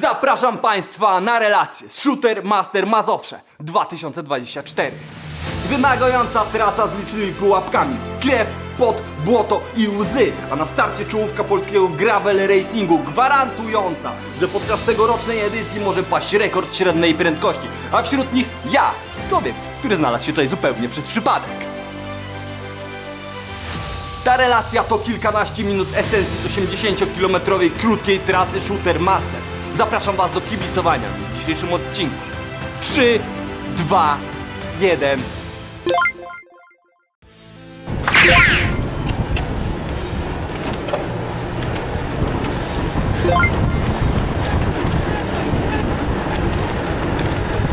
Zapraszam Państwa na relację Shooter Master Mazowsze 2024. Wymagająca trasa z licznymi pułapkami, krew, pot, błoto i łzy, a na starcie czołówka polskiego gravel racingu gwarantująca, że podczas tegorocznej edycji może paść rekord średniej prędkości, a wśród nich ja, człowiek, który znalazł się tutaj zupełnie przez przypadek. Ta relacja to kilkanaście minut esencji z 80-kilometrowej krótkiej trasy Shooter Master. Zapraszam Was do kibicowania w dzisiejszym odcinku. 3, 2, 1.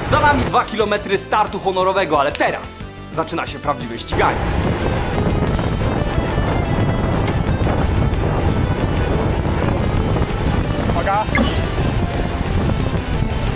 Za nami 2 km startu honorowego, ale teraz zaczyna się prawdziwe ściganie. Uwaga!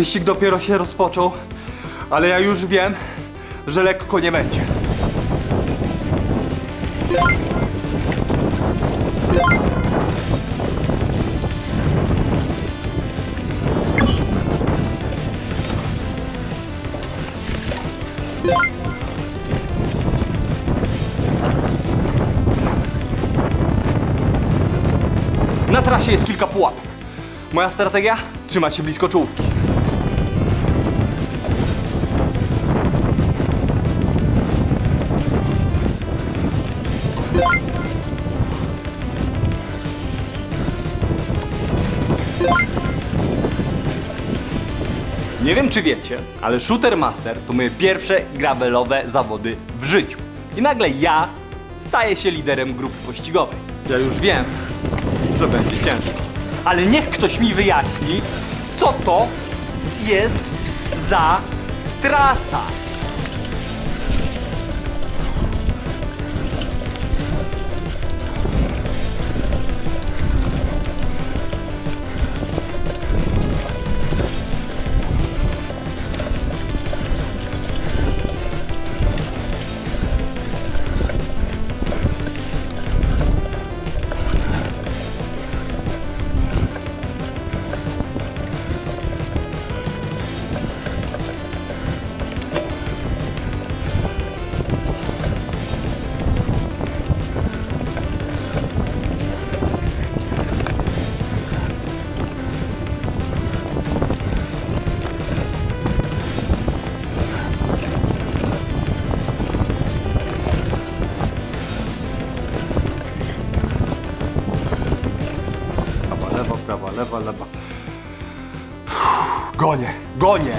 Wyścig dopiero się rozpoczął, ale ja już wiem, że lekko nie będzie. Na trasie jest kilka pułapek. Moja strategia? Trzymać się blisko czołówki. Nie wiem czy wiecie, ale Shooter Master to moje pierwsze gravelowe zawody w życiu. I nagle ja staję się liderem grupy pościgowej. Ja już wiem, że będzie ciężko. Ale niech ktoś mi wyjaśni, co to jest za trasa. Gonię, gonię.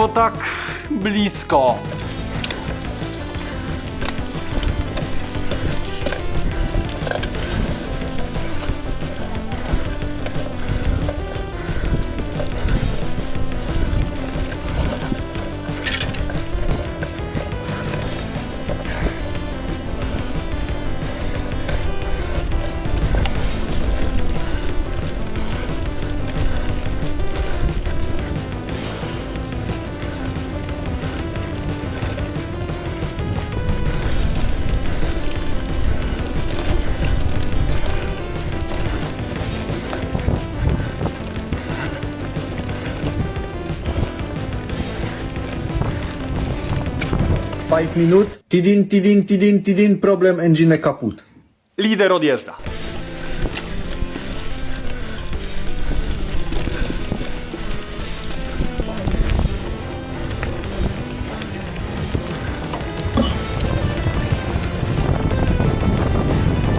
Było tak blisko. 5 minut. Tidin, tidin, tidin, tidin, problem engine kaput. Lider odjeżdża.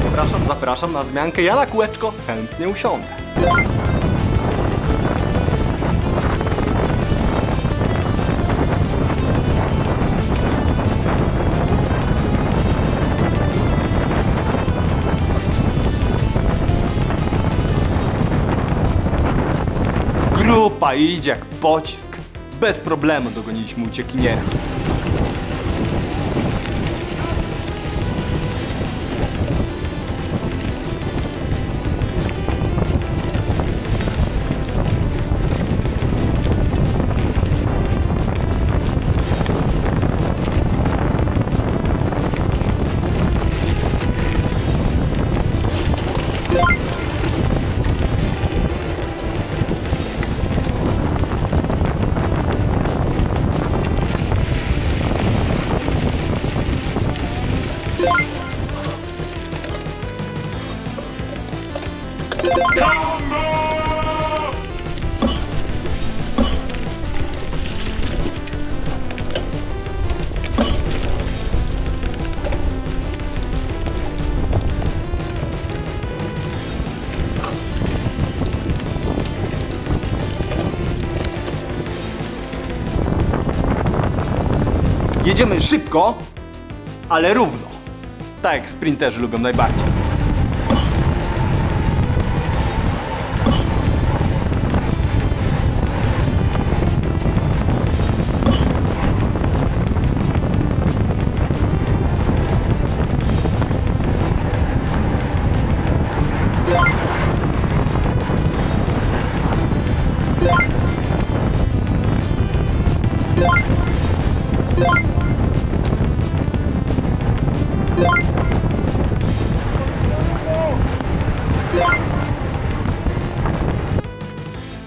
Zapraszam, zapraszam na zmiankę. Ja na kółeczko chętnie usiądę. Grupa idzie jak pocisk. Bez problemu dogoniliśmy uciekiniera. Jedziemy szybko, ale równo. Tak jak sprinterzy lubią najbardziej.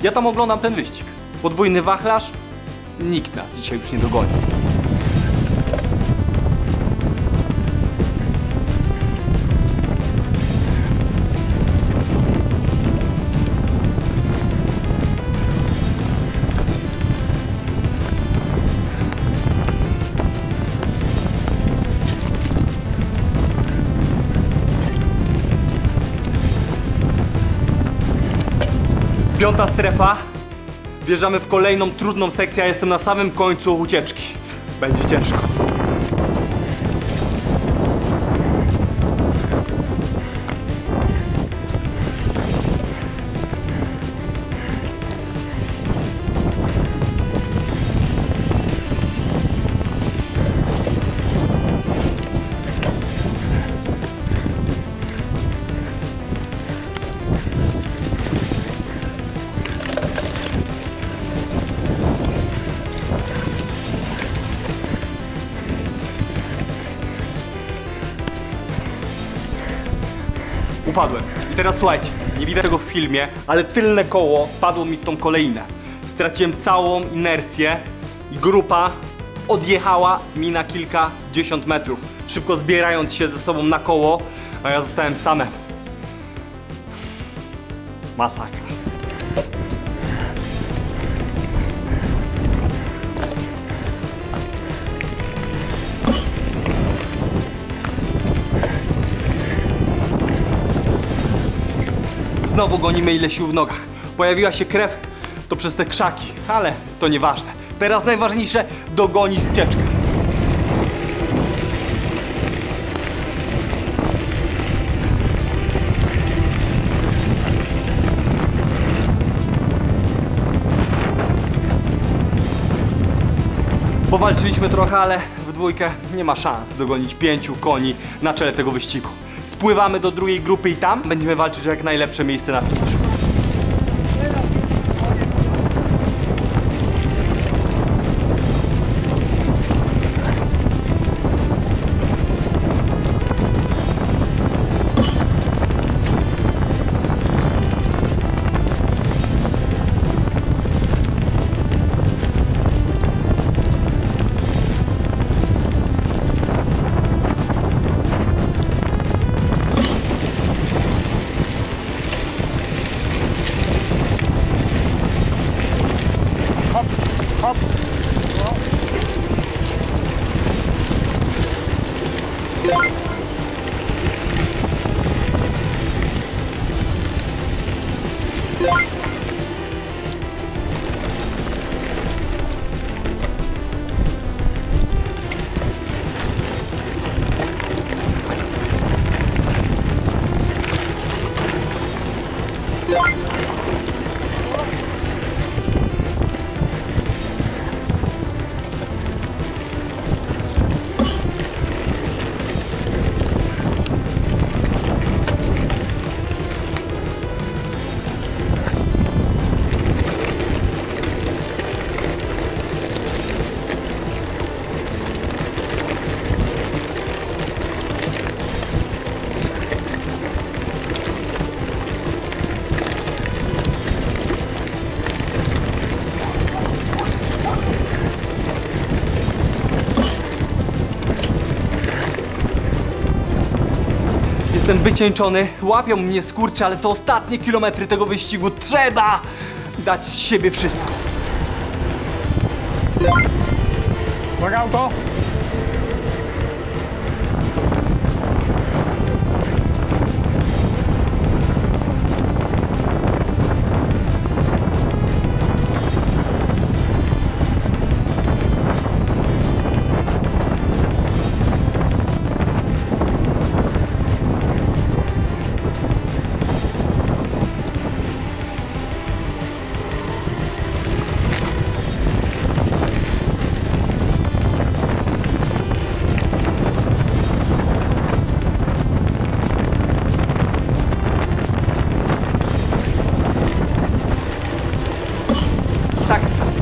Ja tam oglądam ten wyścig. Podwójny wachlarz. Nikt nas dzisiaj już nie dogoni. Piąta strefa. Wjeżdżamy w kolejną trudną sekcję, jestem na samym końcu ucieczki. Będzie ciężko. Upadłem. I teraz słuchajcie, nie widać tego w filmie, ale tylne koło wpadło mi w tą kolejnę. Straciłem całą inercję i grupa odjechała mi na kilkadziesiąt metrów, szybko zbierając się ze sobą na koło, a ja zostałem samem. Masakra. Znowu gonimy ile sił w nogach. Pojawiła się krew, to przez te krzaki, ale to nieważne. Teraz najważniejsze dogonić ucieczkę. Powalczyliśmy trochę, ale dwójkę nie ma szans dogonić pięciu koni na czele tego wyścigu. Spływamy do drugiej grupy i tam będziemy walczyć o jak najlepsze miejsce na finiszu. Jestem wycieńczony, łapią mnie skurcze, ale to ostatnie kilometry tego wyścigu. Trzeba dać z siebie wszystko. Uwaga, auto!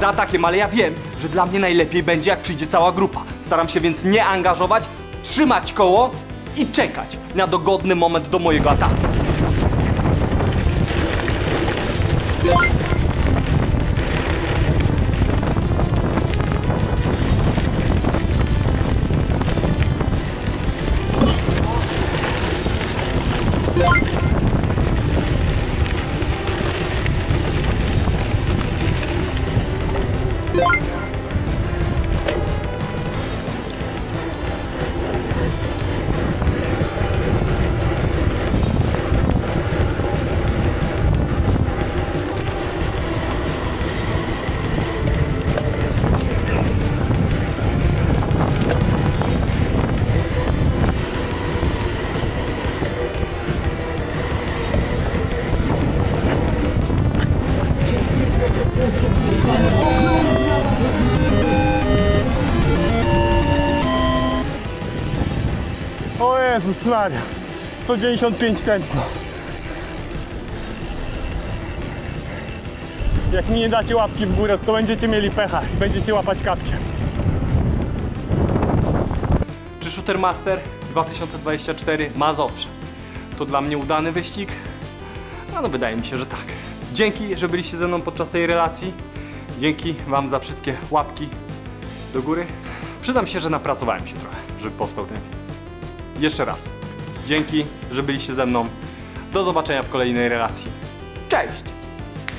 Za atakiem, ale ja wiem, że dla mnie najlepiej będzie, jak przyjdzie cała grupa. Staram się więc nie angażować, trzymać koło i czekać na dogodny moment do mojego ataku. Jezus Maria. 195 tętno. Jak mi nie dacie łapki w górę, to będziecie mieli pecha i będziecie łapać kapcie. Czy Shooter Master 2024 Mazowsze to dla mnie udany wyścig? No, no wydaje mi się, że tak. Dzięki, że byliście ze mną podczas tej relacji. Dzięki Wam za wszystkie łapki do góry. Przyznam się, że napracowałem się trochę, żeby powstał ten film. Jeszcze raz. Dzięki, że byliście ze mną. Do zobaczenia w kolejnej relacji. Cześć!